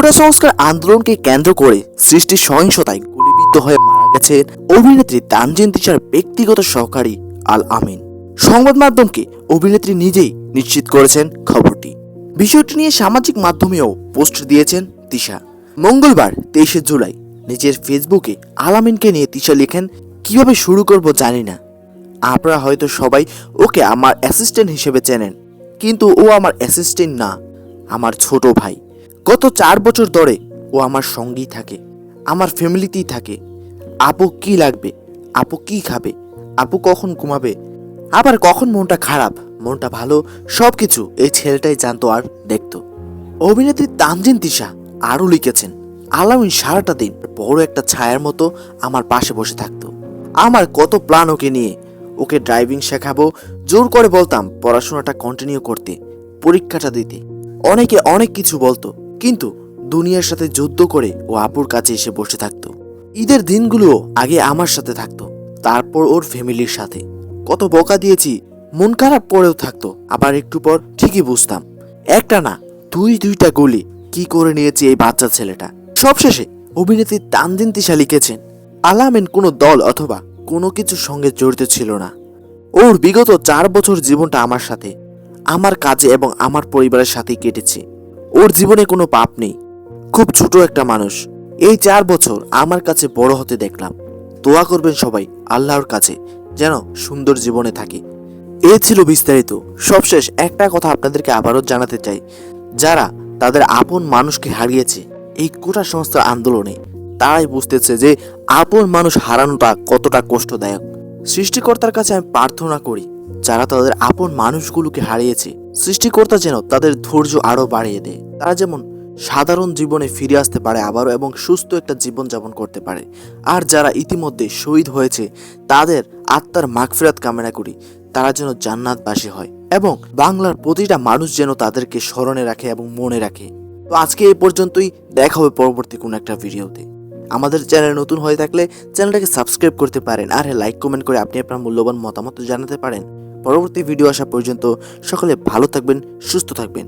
কোটা সংস্কার আন্দোলনকে কেন্দ্র করে সৃষ্টি সহিংসতায় গুলিবিদ্ধ হয়ে মারা গেছেন অভিনেত্রী তানজিন তিশার ব্যক্তিগত সহকারী আল আমিন। সংবাদ মাধ্যমকে অভিনেত্রী নিজেই নিশ্চিত করেছেন খবরটি। বিষয়টি নিয়ে সামাজিক মাধ্যমেও পোস্ট দিয়েছেন তিশা মঙ্গলবার তেইশে জুলাই নিজের ফেসবুকে আলামিনকে নিয়ে তিশা লেখেন, কীভাবে শুরু করব জানি না। আপনারা হয়তো সবাই ওকে আমার অ্যাসিস্ট্যান্ট হিসেবে চেনেন, কিন্তু ও আমার অ্যাসিস্ট্যান্ট না, আমার ছোট ভাই। গত চার বছর ধরে ও আমার সঙ্গেই থাকে, আমার ফ্যামিলিতেই থাকে। আপু কি লাগবে? আপু কি খাবে? আপু কখন ঘুমাবে? আবার কখন মনটা খারাপ? মনটা ভালো? সব কিছু এই ছেলেটাই জানতো আর দেখতো। অভিনেত্রী তানজিন তিশা আরও লিখেছেন আলামিন সারাটা দিন বড় একটা ছায়ার মতো আমার পাশে বসে থাকতো। আমার কত প্ল্যান ওকে নিয়ে, ওকে ড্রাইভিং শেখাবো, জোর করে বলতাম পড়াশোনাটা কন্টিনিউ করতে, পরীক্ষাটা দিতে। অনেকে অনেক কিছু বলতো কিন্তু দুনিয়ার সাথে যুদ্ধ করে ও আপুর কাছে এসে বসে থাকতো। ঈদের দিনগুলো আগে আমার সাথে থাকতো, তারপর ওর ফ্যামিলির সাথে। কত বকা দিয়েছি, মন খারাপ করেও থাকতো, আবার একটু পর ঠিকই বুঝতাম। একটা না, দুই দুইটা গুলি, কি করে নিয়েছে এই বাচ্চা ছেলেটা। সবশেষে অভিনেত্রী তানদিন তিশা লিখেছেন আলামিন কোনো দল অথবা কোনো কিছুর সঙ্গে জড়িত ছিল না। ওর বিগত চার বছর জীবনটা আমার সাথে, আমার কাজে এবং আমার পরিবারের সাথেই কেটেছে। ওর জীবনে কোনো পাপ নেই। খুব ছোট একটা মানুষ। এই চার বছর আমার কাছে বড় হতে দেখলাম। দোয়া করবেন সবাই আল্লাহর কাছে যেন সুন্দর জীবনে থাকে। এ ছিল বিস্তারিত। সবশেষ একটা কথা আপনাদেরকে আবারও জানাতে চাই। যারা তাদের আপন মানুষকে হারিয়েছে এই কোটা সংস্থার আন্দোলনে, তারাই বুঝতেছে যে আপন মানুষ হারানোটা কতটা কষ্টদায়ক। সৃষ্টিকর্তার কাছে আমি প্রার্থনা করি যারা তাদের আপন মানুষগুলোকে হারিয়েছে, সৃষ্টিকর্তা যেন তাদের ধৈর্য আরও বাড়িয়ে দেয়। তারা যেমন সাধারণ জীবনে ফিরে আসতে পারে আবারও এবং সুস্থ একটা জীবন যাপন করতে পারে। আর যারা ইতিমধ্যে শহীদ হয়েছে, তাদের আত্মার মাগফিরাত কামনা করি। তারা যেন জান্নাতবাসী হয় এবং বাংলার প্রতিটা মানুষ যেন তাদেরকে স্মরণে রাখে এবং মনে রাখে। তো আজকে এই পর্যন্তই, দেখা হবে পরবর্তী কোনো একটা ভিডিওতে। আমাদের চ্যানেল নতুন হয়ে থাকলে চ্যানেলটাকে সাবস্ক্রাইব করতে পারেন আর লাইক, কমেন্ট করে আপনি আপনার মূল্যবান মতামত জানাতে পারেন। পরবর্তী ভিডিও আসা পর্যন্ত সকলে ভালো থাকবেন সুস্থ থাকবেন।